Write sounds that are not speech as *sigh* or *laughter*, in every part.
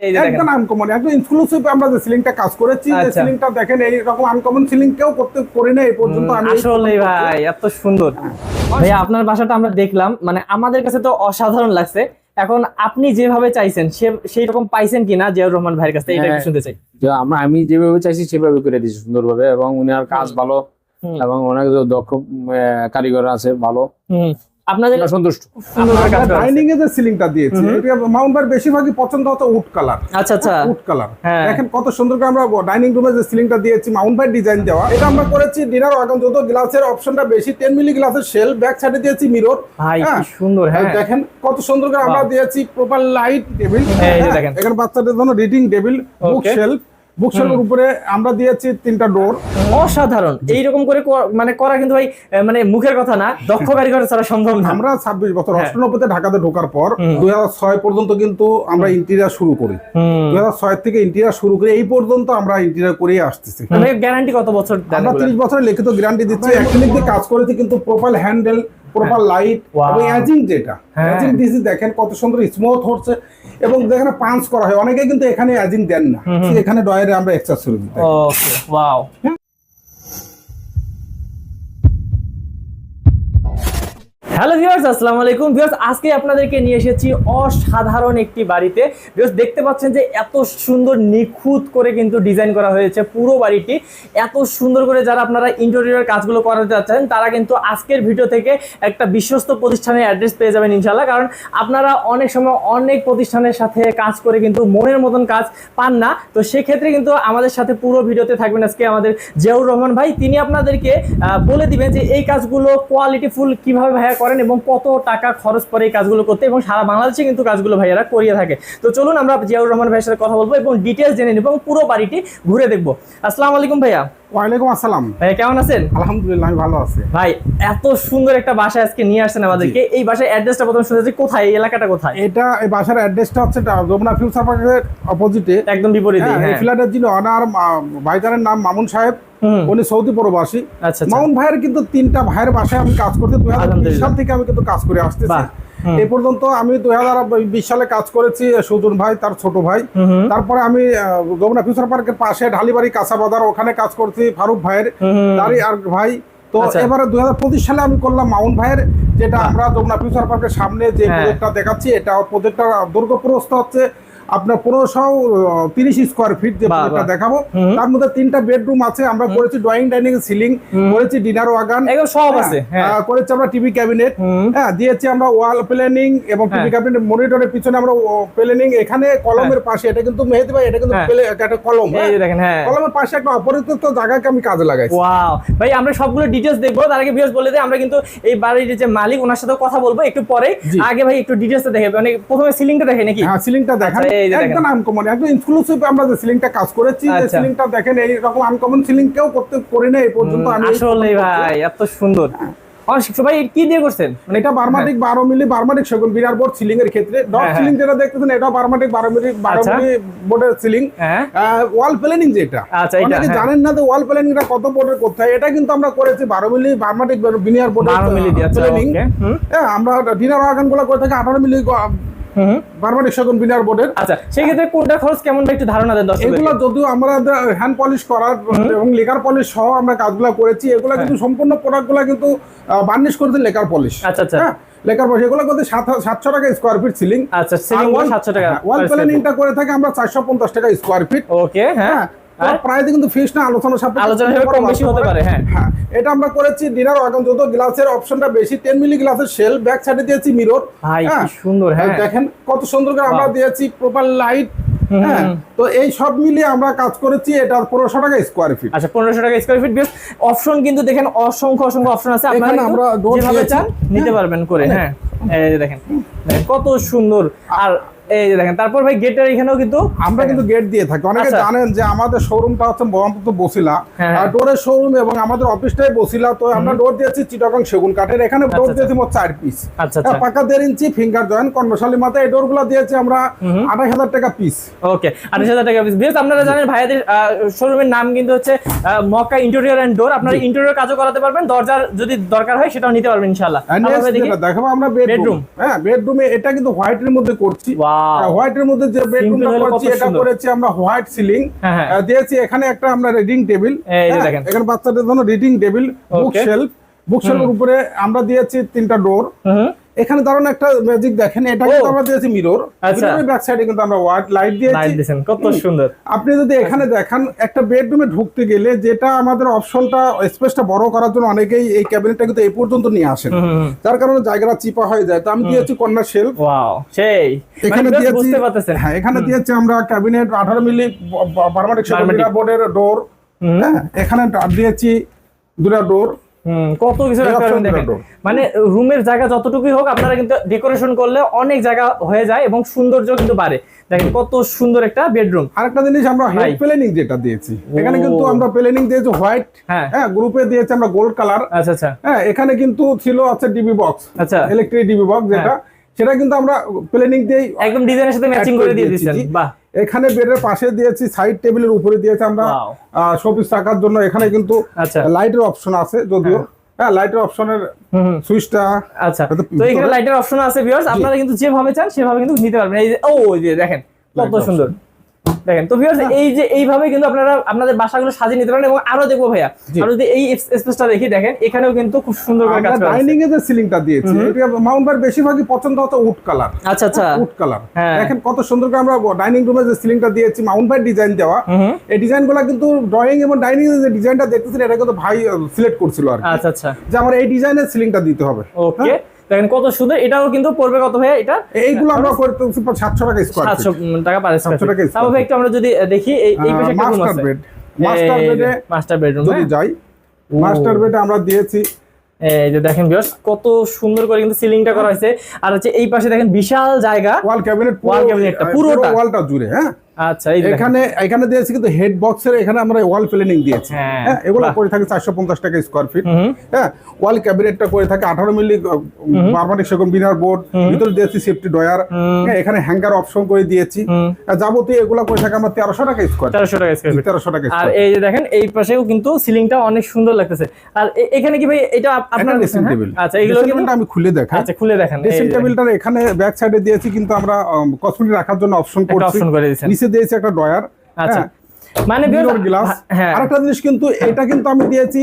এই যে দেখেন। একদম আনকমন একদম এক্সক্লুসিভ আমরা যে সিলিংটা কাজ করেছি যে আচ্ছা। সিলিংটা দেখেন এই রকম আনকমন সিলিং কেউ করতে করি না এই পর্যন্ত আমি আসলে ভাই এত সুন্দর। ভাইয়া আপনার বাসাটা আমরা দেখলাম মানে আমাদের কাছে তো অসাধারণ লাগছে। এখন আপনি যেভাবে চাইছেন সে- সেই রকম পাইছেন কিনা জিয়াউর রহমান ভাইয়ের কাছে এটা একটু হ্যাঁ। শুনতে চাই। যে আমরা আমি যেভাবে চাইছি সেভাবে করে দিয়েছি সুন্দরভাবে এবং উনি আর কাজ ভালো এবং অনেক দক্ষ কারিগর আছে ভালো। আপনাদের আমরা সন্তুষ্ট। ডাইনিং এ যে সিলিংটা দিয়েছি হুম। এটা মাউন্ট বার বেশিরভাগই পছন্দ হতো উড কালার আচ্ছা আচ্ছা উড কালার হ্যাঁ। দেখেন কত সুন্দর করে আমরা ডাইনিং রুমে যে সিলিংটা দিয়েছি মাউন্ট বাই ডিজাইন দেওয়া এটা আমরা করেছি ডিনার ওয়াগন যত গ্লাসের অপশনটা বেশি টেন মিলি গ্লাসের শেল ব্যাক সাইডে দিয়েছি মিরর ভাই হ্যাঁ। কি সুন্দর হ্যাঁ দেখেন কত সুন্দর করে আমরা দিয়েছি প্রপার লাইট টেবিল এই দেখেন। এখানে বাচ্চাদের জন্য রিডিং টেবিল বুক. শেলফ উপরে আমরা দিয়েছি তিনটা ডোর। অসাধারণ। এইরকম করে মানে করা কিন্তু ভাই মানে মুখের কথা না দক্ষ কারিগর ছাড়া সম্ভব না। আমরা ছাব্বিশ বছর হ্যাঁ। অষ্টানব্বইতে ঢাকাতে ঢোকার পর। দুই ছয় পর্যন্ত কিন্তু আমরা ইন্টেরিয়ার শুরু করি। দুই ছয় থেকে ইন্টেরিয়ার শুরু করে এই পর্যন্ত আমরা ইন্টেরিয়ার করেই আসতেছি। গ্যারান্টি কত বছর আমরা? তিরিশ বছরের লিখিত গ্যারান্টি দিচ্ছি অ্যাক্রিলিক দিয়ে কাজ করেছি কিন্তু প্রপার হ্যান্ডেল প্রপার লাইট এবং অ্যাজিং যেটা। হ্যাঁ। অ্যাজিং দিয়েছি দেখেন কত সুন্দর স্মুথ হচ্ছে এবং যেখানে পাঞ্চ করা হয়। অনেকে কিন্তু এখানে অ্যাজিং দেন না। এখানে ডয়ারে আমরা শুরু দিতে ওকে ওয়াও হ্যালো ভিউয়ার্স, আসসালামু আলাইকুম। ভিউয়ার্স, আজকে আপনাদেরকে নিয়ে এসেছি অসাধারণ একটি বাড়িতে। ভিউয়ার্স, দেখতে পাচ্ছেন যে এত সুন্দর নিখুঁত করে কিন্তু ডিজাইন করা হয়েছে পুরো বাড়িটি। এত সুন্দর করে যারা আপনারা ইন্টেরিয়র কাজগুলো করাতে যাচ্ছেন, তারা কিন্তু আজকের ভিডিও থেকে একটা বিশ্বস্ত প্রতিষ্ঠানের অ্যাড্রেস পেয়ে যাবেন ইনশাল্লাহ কারণ আপনারা অনেক সময় অনেক প্রতিষ্ঠানের সাথে কাজ করে কিন্তু মনের মতন কাজ পান না। তো সেক্ষেত্রে কিন্তু আমাদের সাথে পুরো ভিডিওতে থাকবেন আজকে আমাদের জিয়াউর রহমান ভাই। তিনি আপনাদেরকে বলে দিবেন যে এই কাজগুলো কোয়ালিটি ফুল কীভাবে ভাইয়া করেন এবং কত টাকা খরচ করে এই কাজগুলো করতে এবং সারা বাংলাদেশে কিন্তু কাজগুলো ভাইয়ারা করিয়ে থাকে। তো চলুন আমরা জিয়াউর রহমান ভাইয়ের সাথে কথা বলব এবং ডিটেলস জেনে নেব এবং পুরো বাড়িটি ঘুরে দেখব। আসসালামু আলাইকুম ভাইয়া। ওয়ালাইকুম আসসালাম। ভাইয়া কেমন আছেন? আলহামদুলিল্লাহ আমি ভালো আছি। ভাই এত সুন্দর একটা বাসা আজকে নিয়ে আসছেন আমাদেরকে। এই বাসার অ্যাড্রেসটা প্রথম শুনেছি কোথায়? এই এলাকাটা কোথায়? এটা এই বাসার অ্যাড্রেসটা হচ্ছে যমুনা ফিউচার পার্কের অপোজিটে একদম বিপরীতে হ্যাঁ, এই ফ্ল্যাটের যিনি অনার ভাইজানের নাম মামুন সাহেব উনি সৌদি প্রবাসী। আচ্ছা আচ্ছা। মামুন ভাইয়ের কিন্তু তিনটা ভাইয়ের বাসায় আমি কাজ করতে দুই হাজার সাল থেকে আমি কিন্তু কাজ করে আসতেছি। এই পর্যন্ত আমি দুই হাজার বিশ সালে কাজ করেছি সুজন ভাই তার ছোট ভাই তারপরে আমি যমুনা ফিউচার পার্কের পাশে ঢালিবাড়ি কাঁচা বাজার ওখানে কাজ করছি ফারুক ভাইয়ের। তারই আর ভাই তো আচ্ছা। এবারে দুই হাজার পঁচিশ সালে আমি করলাম মাউন ভাইয়ের যেটা আমরা যমুনা ফিউচার পার্কের সামনে যে হ্যাঁ। প্রজেক্টটা দেখাচ্ছি এটা প্রজেক্টটা দুর্গপ্রস্ত হচ্ছে আপনার পনেরোশো তিরিশ স্কোয়ার ফিট যে দেখাবো তার মধ্যে তিনটা বেডরুম আছে আমরা করেছি ড্রয়িং ডাইনিং সিলিং করেছি ডিনার ওয়াগান সব আছে হ্যাঁ। করেছি আমরা টিভি ক্যাবিনেট হ্যাঁ দিয়েছি আমরা ওয়াল প্ল্যানিং এবং টিভি হ্যাঁ। ক্যাবিনেট মনিটরের পিছনে আমরা প্ল্যানিং এখানে কলমের পাশে এটা কিন্তু মেহেদি ভাই এটা কিন্তু হ্যাঁ। একটা কলম হ্যাঁ। কলমের পাশে একটা অপরিচিত জায়গাকে আমি কাজে লাগাই ওয়াও। ভাই আমরা সবগুলো ডিটেলস দেখব তার আগে ভিউয়ার্স বলে দিই আমরা কিন্তু এই বাড়ির যে মালিক ওনার সাথে কথা বলব একটু পরে। আগে ভাই একটু ডিটেলসটা দেখে মানে প্রথমে সিলিংটা দেখে নাকি? হ্যাঁ সিলিংটা দেখেন। যে। একদম আনকমন একদম এক্সক্লুসিভ আমরা যে সিলিংটা কাজ করেছি যে আচ্ছা। সিলিংটা দেখেন এই রকম আনকমন সিলিং কেউ করতে করি না এই পর্যন্ত আমি আসলে ভাই এত সুন্দর। ভাই কি দিয়ে করছেন? মানে এটা বার্মাটিক বারো মিলি বার্মাটিক সেগুন বিরার বোর্ড সিলিং এর ক্ষেত্রে। ডট হ্যাঁ, সিলিং যেটা দেখতেছেন এটা বার্মাটিক বারো মিলি বারো। মিলি বোর্ডের সিলিং হ্যাঁ। ওয়াল প্ল্যানিং যেটা এটা, অনেকে হ্যাঁ। জানেন না যে ওয়াল কত বোর্ডের করতে হয়। এটা কিন্তু আমরা করেছি বারো মিলি বার্মাটিক বিনিয়ার বোর্ডের 12 মিলি দিয়ে আচ্ছা প্ল্যানিং হ্যাঁ আমরা ডিনার ওয়াগানগুলো করে থাকি আঠারো মিলি হুম। হুম। বার্মাটিক বোর্ডের। আচ্ছা সেই ক্ষেত্রে কোনটা খরচ কেমন একটু ধারণা দেন দর্শক এগুলো যদিও আমরা হ্যান্ড পলিশ করার এবং লেকার পলিশ সহ আমরা কাজগুলো করেছি এগুলো কিন্তু সম্পূর্ণ প্রোডাক্টগুলো কিন্তু বার্নিশ করেছে লেকার পলিশ আচ্ছা আচ্ছা। হ্যাঁ লেকার পলিশ এগুলো করতে সাতশো টাকা স্কোয়ার ফিট সিলিং আচ্ছা সিলিং সাতশো টাকা ওয়াল প্ল্যানিংটা করে থাকে আমরা চারশো পঞ্চাশ টাকা স্কোয়ার ফিট ওকে হ্যাঁ হ্যাঁ? কিন্তু ফিস না আলোচনা সাপেক্ষে আলোচনা কম বেশি হতে পারে, হ্যাঁ। হ্যাঁ এটা আমরা করেছি ডিনার ওয়াগন যত গ্লাসের অপশনটা বেশি টেন মিলি গ্লাসের শেল ব্যাক সাইডে দিয়েছি মিরর ভাই কি সুন্দর হ্যাঁ। দেখেন কত সুন্দর করে আমরা দিয়েছি প্রপার লাইট হ্যাঁ। তো এই সব মিলিয়ে আমরা কাজ করেছি এটা পনেরোশো টাকা স্কোয়ার ফিট আচ্ছা পনেরোশো টাকা স্কোয়ার ফিট বেশ। অপশন কিন্তু দেখেন অসংখ্য অসংখ্য অপশন আছে। আপনারা আমরা যেভাবে চান নিতে। পারবেন করে হ্যাঁ। দেখেন কত সুন্দর। আর এই দেখেন তারপর ভাই গেটের এখানেও কিন্তু আমরা কিন্তু গেট দিয়ে থাকি। অনেকে আচ্ছা। জানেন যে আমাদের শোরুমটা হচ্ছে মোহাম্মদপুর বসিলা। হ্যাঁ, হ্যাঁ। ডোরের শোরুম এবং আমাদের অফিসটাই বসিলা। তো আমরা ডোর দিয়েছি চিটাগং সেগুন কাঠের। এখানে ডোর আচ্ছা, দিয়েছি মোট চার পিস আচ্ছা আচ্ছা। পাকা দেড় ইঞ্চি ফিঙ্গার জয়েন্ট কর্মশালী মাথা এই ডোরগুলো দিয়েছি আমরা আড়াই হাজার টাকা পিস ওকে আঠাশ হাজার টাকা বেশ আপনারা জানেন ভাইয়াদের শোরুমের নাম কিন্তু হচ্ছে মক্কা ইন্টেরিয়র এন্ড ডোর আপনারা ইন্টেরিয়র কাজও করাতে পারবেন। দরজার যদি দরকার হয় সেটাও নিতে পারবেন ইনশাআল্লাহ। দেখাবো আমরা বেডরুম হ্যাঁ বেডরুমে এটা কিন্তু হোয়াইটের মধ্যে করছি। হোয়াইটের মধ্যে যে বেডরুমটা করছি এটা। করেছি আমরা হোয়াইট সিলিং হ্যাঁ, হ্যাঁ। দিয়েছি এখানে একটা আমরা রিডিং টেবিল এই যে দেখেন। এখানে বাচ্চাদের জন্য reading table book. Shelf book শেলফের উপরে আমরা দিয়েছি তিনটা ডোর এখানে দারুণ একটা ম্যাজিক দেখেন এটা কিন্তু আমরা দিয়েছি মিরর আচ্ছা। মিররের ব্যাক সাইডে কিন্তু আমরা হোয়াইট লাইট দিয়েছি। লাইট দিয়েছেন কত সুন্দর। আপনি যদি এখানে দেখান একটা বেডরুমে ঢুকতে গেলে যেটা আমাদের অপশনটা স্পেসটা বড় করার জন্য অনেকেই এই ক্যাবিনেটটা কিন্তু এই পর্যন্ত নিয়ে আসেন। যার কারণে জায়গাটা চিপা হয়ে যায়। তো আমি দিয়েছি কর্নার শেলফ ওয়াও সেই। এখানে দিয়েছি বুঝতে পারতেছেন। হ্যাঁ এখানে দিয়েছি আমরা ক্যাবিনেট আঠারো মিলি পারমানেন্ট Permanent। বোর্ডের ডোর হ্যাঁ এখানে দিয়েছি দুটা ডোর কত কিছু। মানে রুমের জায়গা যতটুকুই হোক আপনারা কিন্তু ডেকোরেশন করলে অনেক জায়গা হয়ে যায় এবং সৌন্দর্য কিন্তু বাড়ে। দেখেন কত সুন্দর একটা বেডরুম আরেকটা জিনিস আমরা হেড। প্লেনিং যেটা দিয়েছি এখানে কিন্তু আমরা প্লেনিং দিয়েছি হোয়াইট হ্যাঁ। হ্যাঁ গ্রুপে দিয়েছি আমরা গোল্ড কালার আচ্ছা আচ্ছা। হ্যাঁ এখানে কিন্তু ছিল আছে ডিবি বক্স আচ্ছা। ইলেকট্রিক ডিবি বক্স যেটা সেটা কিন্তু আমরা প্লেনিং দিয়েই একদম ডিজাইনের সাথে ম্যাচিং করে করে দিয়ে দিয়েছি, বাহ। এখানে বেডের পাশে দিয়েছি সাইড টেবিলের উপরে দিয়েছি আমরা. শোপিস রাখার জন্য। এখানে কিন্তু আচ্ছা। লাইটের অপশন আছে যদিও। হ্যাঁ। লাইটের অপশনের সুইচটা। আচ্ছা। তো এখানে লাইটের অপশন আছে ভিউয়ার্স আপনারা কিন্তু যেভাবে চান সেভাবে কিন্তু নিতে পারবেন। এই যে ও ওই যে দেখেন কত সুন্দর। দেখেন তো ভিউয়ার্স এই যে এইভাবে কিন্তু আপনারা আপনাদের বাসাগুলো সাজিয়ে নিতে পারেন এবং আরও দেখব ভাইয়া। আর যদি এই স্পেসটা দেখি দেখেন এখানেও কিন্তু খুব সুন্দর করে কাজ করা। ডাইনিং এ যে সিলিংটা দিয়েছি এটা মাউন্ট বার বেশিরভাগই পছন্দ হতো উড কালার আচ্ছা আচ্ছা। উড কালার হ্যাঁ। দেখেন কত সুন্দর করে আমরা ডাইনিং রুমে যে সিলিংটা দিয়েছি মাউন্ট বাই ডিজাইন দেওয়া। এই ডিজাইনগুলো কিন্তু ড্রয়িং এবং ডাইনিং এর যে ডিজাইনটা দেখতেছেন এটা কিন্তু ভাই সিলেক্ট করছিল আর আচ্ছা আচ্ছা। যে আমার এই ডিজাইনের সিলিংটা দিতে হবে। ওকে দেখেন কত সুন্দর এটাও কিন্তু পড়বে কত ভাইয়া এটা? এইগুলো আমরা করতেছি সাতশো টাকা স্কোয়ার সাতশো টাকা পার স্কয়ার 700 টাকা ভাই একটু আমরা যদি দেখি এই এই পাশে একটা রুম আছে। বেড মাস্টার বেডে মাস্টার বেডরুম যদি যাই মাস্টার বেডে আমরা দিয়েছি। এই যে দেখেন ভিউয়ার্স কত সুন্দর করে কিন্তু সিলিংটা করা হয়েছে। আর হচ্ছে এই পাশে দেখেন বিশাল জায়গা। ওয়াল ক্যাবিনেট ওয়াল cabinet টা, পুরোটা। ওয়ালটা জুড়ে হ্যাঁ? আচ্ছা এই যে এখানে এখানে দিয়েছি কিন্তু হেড বক্সের এখানে আমরা ওয়াল প্লেনিং দিয়েছি। হ্যাঁ, এগুলো করে থাকে চারশো পঞ্চাশ টাকা স্কোয়ার ফিট হুম হুম। হ্যাঁ ওয়াল ক্যাবিনেটটা করে থাকে আঠারো মিলি পারমানেন্ট সেরকম বিনার বোর্ড ভিতরে দিয়েছি সেফটি ডয়ার এখানে হ্যাঙ্গার অপশন করে দিয়েছি। যাবতীয় এগুলো করে থাকে আমরা তেরোশো টাকা স্কোয়ার তেরোশো টাকা স্কয়ার তেরোশো টাকা আর এই যে দেখেন এই পাশেও কিন্তু সিলিংটা অনেক সুন্দর লাগতেছে। আর এখানে কি ভাই এটা আপনার ড্রেসিং হ্যাঁ? টেবিল আচ্ছা এগুলো আমি খুলে দেখাই। আচ্ছা খুলে দেখেন। ড্রেসিং যে এখানে ব্যাক সাইডে দিয়েছি কিন্তু আমরা কসমেটিক রাখার জন্য অপশন করছি। অপশন করে নিচে দিয়েছি একটা ডয়ার আচ্ছা। মানে viewers, গ্লাস হ্যাঁ আরেকটা জিনিস কিন্তু এটা কিন্তু আমি দিয়েছি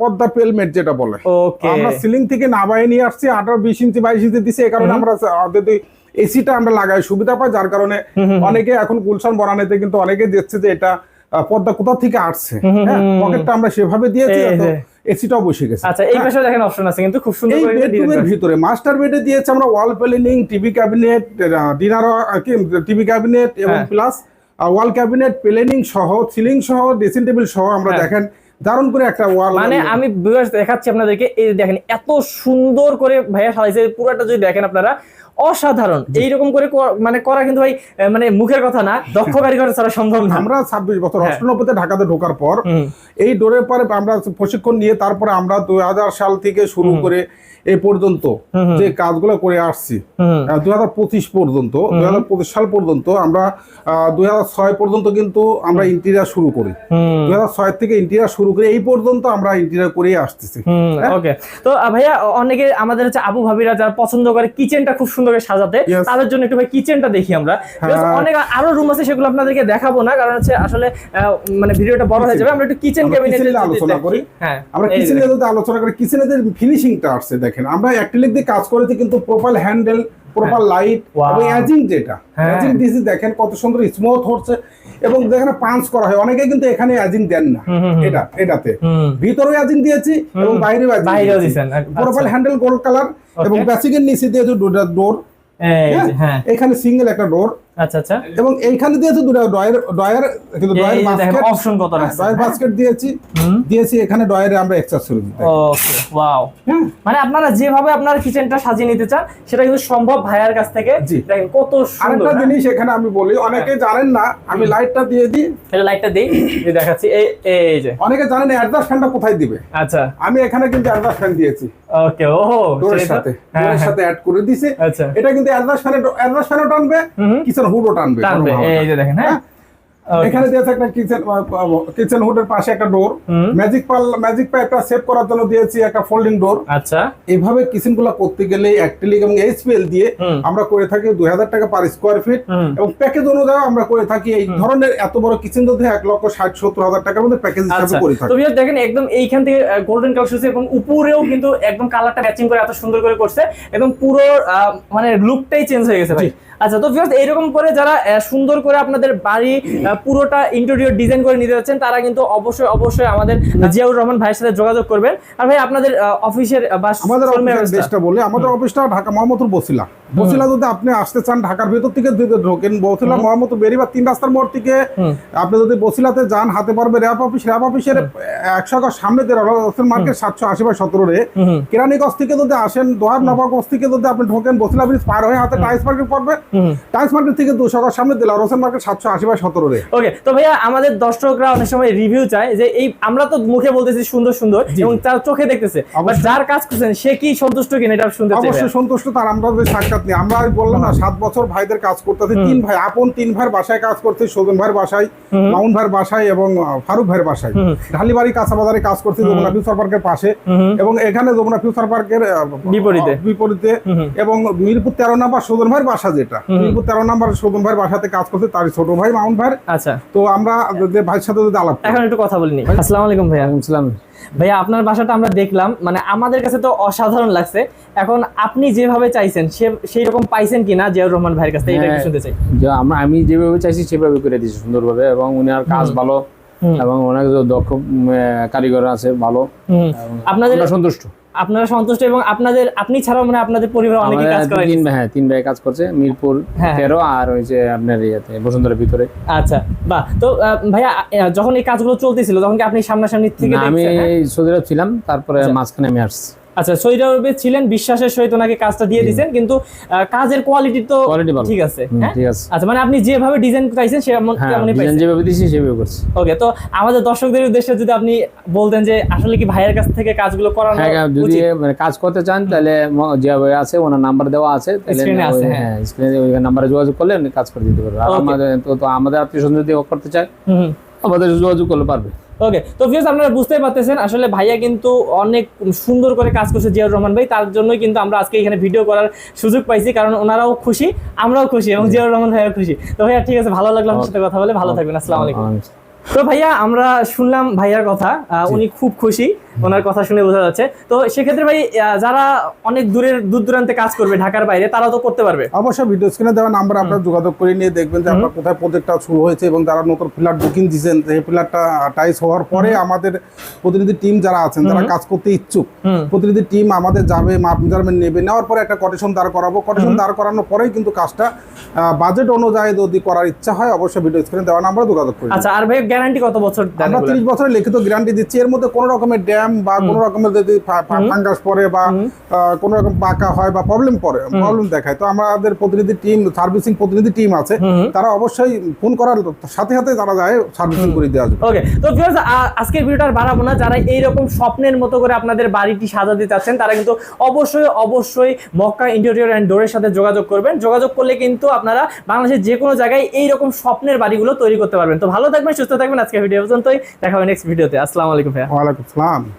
পর্দা পেলমেট যেটা বলে। ওকে আমরা সিলিং থেকে নামায় নিয়ে আসছি আঠারো বিশ ইঞ্চি বাইশ ইঞ্চি দিছি এই কারণে আমরা এসিটা আমরা লাগাই সুবিধা পাই যার কারণে অনেকে এখন গুলশান বনানেতে কিন্তু অনেকে দেখছে যে এটা পর্দা কোথা থেকে আসছে হ্যাঁ? পকেটটা আমরা সেভাবে দিয়েছি। এসিটাও বসে গেছে আচ্ছা এই পাশে দেখেন অপশন আছে কিন্তু খুব সুন্দর এই করে বেডরুমের ভিতরে মাস্টার বেডে দিয়েছে আমরা wall planning TV cabinet dinner TV cabinet এবং হ্যাঁ। প্লাস ওয়াল ক্যাবিনেট প্লেনিং সহ সিলিং সহ ড্রেসিং টেবিল সহ আমরা হ্যাঁ। দেখেন দারুণ করে একটা ওয়াল মানে আমি viewers দেখাচ্ছি আপনাদেরকে এই দেখেন এত সুন্দর করে ভাইয়া সাজাইছে পুরোটা যদি দেখেন আপনারা অসাধারণ। এইরকম করে মানে করা কিন্তু ভাই মানে মুখের কথা না দক্ষ *laughs* কারিগর ছাড়া সম্ভব না। আমরা ছাব্বিশ বছর হ্যাঁ। অষ্টানব্বইতে ঢাকাতে ঢোকার পর এই ডোরের পরে আমরা প্রশিক্ষণ নিয়ে তারপরে আমরা দুই হাজার সাল থেকে শুরু করে এই পর্যন্ত যে কাজগুলো করে আসছি দুই হাজার পঁচিশ পর্যন্ত দুই হাজার পঁচিশ সাল পর্যন্ত আমরা দুই হাজার ছয় পর্যন্ত কিন্তু আমরা ইন্টেরিয়ার শুরু করি। দুই হাজার ছয় থেকে ইন্টেরিয়ার শুরু করে এই পর্যন্ত আমরা ইন্টেরিয়ার করেই আসতেছি। ওকে তো ভাইয়া অনেকে আমাদের হচ্ছে আবু ভাবিরা যারা পছন্দ করে কিচেনটা খুব সুন্দর করে সাজাতে তাদের জন্য একটু ভাই কিচেনটা দেখি আমরা। হ্যাঁ। অনেক আরও রুম আছে সেগুলো আপনাদেরকে দেখাবো না কারণ হচ্ছে আসলে মানে ভিডিওটা বড় হয়ে যাবে। আমরা একটু কিচেন ক্যাবিনেট আলোচনা করি। হ্যাঁ আমরা এই যে কিচেনে যদি আলোচনা করি। কিচেনে যে ফিনিশিংটা আসছে দেখেন। আমরা অ্যাক্রিলিক দিয়ে কাজ করেছি কিন্তু প্রপার হ্যান্ডেল প্রপার লাইট এবং অ্যাজিং যেটা। হ্যাঁ। অ্যাজিং দিয়েছি দেখেন কত সুন্দর স্মুথ হচ্ছে এবং যেখানে পাঞ্চ করা হয়। অনেকে কিন্তু এখানে অ্যাজিং দেন না। এটা এটাতে। ভিতরে ভিতরেও অ্যাজিং দিয়েছি এবং বাইরেও অ্যাজিং আচ্ছা। হ্যান্ডেল গোল্ড কালার এবং. বেসিকের নিচে দিয়েছি দুটা ডোর এই যে, হ্যাঁ? এখানে সিঙ্গেল একটা ডোর আচ্ছা আচ্ছা। এবং এইখানে দিয়েছি দুটা ডয়ার ডয়ার কিন্তু এই ডয়ার বাস্কেট অপশন কত ডয়ার বাস্কেট দিয়েছি। দিয়েছি এখানে ডয়ারে আমরা দিতে ওকে ওয়াও হ্যাঁ। মানে আপনারা যেভাবে আপনার কিচেনটা সাজিয়ে নিতে চান সেটা কিন্তু সম্ভব ভাইয়ার কাছ থেকে। দেখেন কত সুন্দর আরেকটা হ্যাঁ? জিনিস এখানে আমি বলি অনেকে জানেন না আমি লাইটটা দিয়ে দিই। এটা লাইটটা দেই এই দেখাচ্ছি এই এই যে। অনেকে জানেন অ্যাডজাস্ট ফ্যানটা কোথায় দিবে? আচ্ছা। আমি এখানে কিন্তু অ্যাডজাস্ট ফ্যান দিয়েছি। ওকে ও ডোরের সাথে হ্যাঁ, ডোরের হ্যাঁ। সাথে অ্যাড করে দিছে আচ্ছা এটা কিন্তু অ্যাডভান্স ফ্যানে অ্যাডভান্স ফ্যানে টানবে। কিচেন হুডও টানবে এই যে দেখেন হ্যাঁ Okay. এখানে দিয়েছে একটা কিচেন কিচেন হুডের পাশে একটা ডোর ম্যাজিক পাল ম্যাজিক সেভ করার জন্য দিয়েছি একটা ফোল্ডিং ডোর আচ্ছা। এইভাবে কিচেনগুলা করতে গেলে অ্যাক্রিলিক এবং এইচপিএল দিয়ে আমরা করে থাকি দুই হাজার টাকা পার স্কোয়ার ফিট এবং প্যাকেজ অনুযায়ী আমরা করে থাকি এই ধরনের এত বড় কিচেন যদি এক লক্ষ ষাট সত্তর হাজার টাকার মধ্যে প্যাকেজ হিসাবে আচ্ছা। করে থাকি। দেখেন একদম এইখান থেকে গোল্ডেন কালার শুরু এবং উপরেও কিন্তু একদম কালারটা ম্যাচিং করে এত সুন্দর করে করছে। এবং পুরো মানে লুকটাই চেঞ্জ হয়ে গেছে ভাই। আচ্ছা তো ভিউয়ার্স এইরকম করে যারা সুন্দর করে আপনাদের বাড়ি পুরোটা ইন্টেরিয়র ডিজাইন করে নিতে যাচ্ছেন তারা কিন্তু অবশ্যই অবশ্যই আমাদের জিয়াউর রহমান ভাইয়ের সাথে যোগাযোগ করবেন। আর ভাই আপনাদের অফিসের বা আমাদের অফিসটা বলে আমাদের অফিসটা ঢাকা মোহাম্মদপুর বসিলা। বসিলা যদি আপনি আসতে চান ঢাকার ভেতর থেকে ঢোকেন বসিলা বেরিবার তিন রাস্তার মোড় থেকে আপনি যদি বসিলাতে যান হাতে পারবে র্যাপ অফিস র্যাপ অফিসের একশো সামনে মার্কেট সাতশো আশি বাই সতেরো রে। কেরানীগঞ্জ থেকে যদি আসেন দোহার নবাগঞ্জ থেকে যদি আপনি ঢোকেন বসিলা ব্রিজ পার হয়ে হাতে টাইস মার্কেট পড়বে। টাইস মার্কেট থেকে দুশো সামনে দিলা রসেন মার্কেট সাতশো আশি বাই সতেরো রে। ওকে তো ভাইয়া আমাদের দর্শকরা অনেক সময় রিভিউ চায় যে এই আমরা তো মুখে বলতেছি সুন্দর সুন্দর এবং তার চোখে দেখতেছে। যার কাজ করছেন সে কি সন্তুষ্ট কিনা এটা শুনতে অবশ্যই সন্তুষ্ট তার আমরা সাক্ষাৎ নিই আমরা বললাম না সাত বছর ভাইদের কাজ করতেছি তিন ভাই আপন তিন ভাইয়ের বাসায় কাজ করছে সজন ভাইয়ের বাসায় মাউন ভাইয়ের বাসায় এবং ফারুক ভাইয়ের বাসায়। ঢালিবাড়ি কাঁচাবাজারে কাজ করছে যমুনা ফিউচার পার্কের পাশে। এবং এখানে যমুনা ফিউচার পার্কের বিপরীতে। বিপরীতে। এবং মিরপুর তেরো নাম্বার সজন ভাইয়ের বাসা যেটা। মিরপুর তেরো নাম্বার সজন ভাইয়ের বাসাতে কাজ করছে তার ছোট ভাই মাউন ভাইয়ের। আচ্ছা। তো আমরা যে ভাইয়ের সাথে যদি আলাপ এখন একটু কথা বলিনি আসসালামু আলাইকুম ভাইয়া। ওয়ালাইকুম সালাম। ভাইয়া আপনার বাসাটা আমরা দেখলাম মানে আমাদের কাছে তো অসাধারণ লাগছে এখন আপনি যেভাবে চাইছেন সে সেই রকম পাইছেন কিনা জিয়াউর রহমান ভাইয়ের কাছে এটা হ্যাঁ। শুনতে চাই আমরা আমি যেভাবে চাইছি সেভাবে করে দিয়েছি সুন্দরভাবে এবং উনি আর কাজ ভালো। এবং অনেক দক্ষ কারিগর আছে ভালো। আপনাদের সন্তুষ্ট। আপনারা সন্তুষ্ট এবং আপনাদের আপনি ছাড়াও মানে আপনাদের পরিবার অনেকে কাজ করে তিন ভাই হ্যাঁ তিন ভাই কাজ করছে মিরপুর 13 আর ওই যে আপনার ইয়েতে বসুন্ধরার ভিতরে। আচ্ছা বাহ। তো ভাইয়া যখন এই কাজগুলো চলতেছিল তখন কি আপনি সামনাসামনি থেকে দেখছেন আমি হ্যাঁ? সৌদি আরব ছিলাম তারপরে মাঝখানে আমি আসছি। আচ্ছা সৌদি আরবে ছিলেন বিশ্বাসের সহিত ওনাকে কাজটা দিয়ে দিয়েছেন কিন্তু কাজের কোয়ালিটি তো ঠিক আছে হ্যাঁ? ঠিক আছে। আচ্ছা মানে আপনি যেভাবে ডিজাইন চাইছেন সেমন হ্যাঁ পাইছেন। যেভাবে দিয়েছি সেভাবে করছি। ওকে তো আমাদের দর্শকদের উদ্দেশ্যে যদি আপনি বলতেন যে আসলে কি ভাইয়ের কাছ থেকে কাজগুলো করানো হ্যাঁ যদি মানে কাজ করতে চান তাহলে যেভাবে আছে ওনার নাম্বার দেওয়া আছে তাহলে হ্যাঁ। স্ক্রিনে ওই নাম্বারে যোগাযোগ করলে কাজ করে দিতে পারবে। আর আমাদের তো আমাদের আত্মীয় স্বজন যদি করতে চায় আমাদের যোগাযোগ করলে পারবে। ওকে তো ভিউয়ার্স আপনারা বুঝতেই পারতেছেন আসলে ভাইয়া কিন্তু অনেক সুন্দর করে কাজ করছে জিয়াউর রহমান ভাই। তার জন্যই কিন্তু আমরা আজকে এখানে ভিডিও করার সুযোগ পাইছি কারণ ওনারাও খুশি আমরাও খুশি এবং জিয়াউর রহমান ভাইয়াও খুশি। তো ভাইয়া ঠিক আছে ভালো লাগল আপনার সাথে কথা বলে ভালো থাকবেন আসসালামু আলাইকুম। তো ভাইয়া আমরা শুনলাম ভাইয়ার কথা আহ, উনি খুব খুশি। ওনার কথা শুনে বোঝা যাচ্ছে। তো সেক্ষেত্রে ভাই যারা অনেক দূরের দূর দূরান্তে কাজ করবে ঢাকার বাইরে তারাও তো করতে পারবে? অবশ্যই ভিডিও স্ক্রিনে দেওয়া নাম্বার আপনারা যোগাযোগ করে নিয়ে দেখবেন যে আপনার কোথায় প্রজেক্টটা শুরু হয়েছে এবং যারা নতুন ফ্ল্যাট বুকিং দিয়েছেন সেই ফ্ল্যাটটা টাইস হওয়ার পরে আমাদের প্রতিনিধি টিম যারা আছেন যারা কাজ করতে ইচ্ছুক প্রতিনিধি টিম আমাদের যাবে মাপ মেজারমেন্ট নেবে নেওয়ার পরে একটা কোটেশন দাঁড় করাবো। কোটেশন দাঁড় করানোর পরেই কিন্তু কাজটা বাজেট অনুযায়ী যদি করার ইচ্ছা হয় অবশ্যই ভিডিও স্ক্রিনে দেওয়া নাম্বার যোগাযোগ করবেন আচ্ছা আর ভাই গ্যারান্টি কত বছর আমরা এগুলার? ত্রিশ বছরের লিখিত গ্যারান্টি দিচ্ছি। এর মধ্যে কোনো রকমের ড্যাম বা কোনো রকমের যদি ফাঙ্গাস পড়ে বা কোনো রকম পাকা হয় বা প্রবলেম পড়ে প্রবলেম দেখায়। তো আমাদের প্রতিনিধি টিম সার্ভিসিং প্রতিনিধি টিম আছে। তারা অবশ্যই ফোন করার সাথে সাথে তারা যায় সার্ভিসিং করে দিয়ে আসবে। ওকে তো ভিউয়ার্স আজকের ভিডিওটা বাড়াবো না। যারা এইরকম স্বপ্নের মতো করে আপনাদের বাড়িটি সাজাতে চাচ্ছেন তারা কিন্তু অবশ্যই অবশ্যই মক্কা ইন্টেরিয়র অ্যান্ড ডোরের সাথে যোগাযোগ করবেন। যোগাযোগ করলে কিন্তু আপনারা বাংলাদেশের যে কোনো জায়গায় এইরকম স্বপ্নের বাড়িগুলো তৈরি করতে পারবেন। তো ভালো থাকবেন সুস্থ থাকবেন। আজকের ভিডিও পর্যন্তই। দেখা হবে নেক্সট ভিডিওতে আসসালামু আলাইকুম ভাইয়া। ওয়ালাইকুম আসসালাম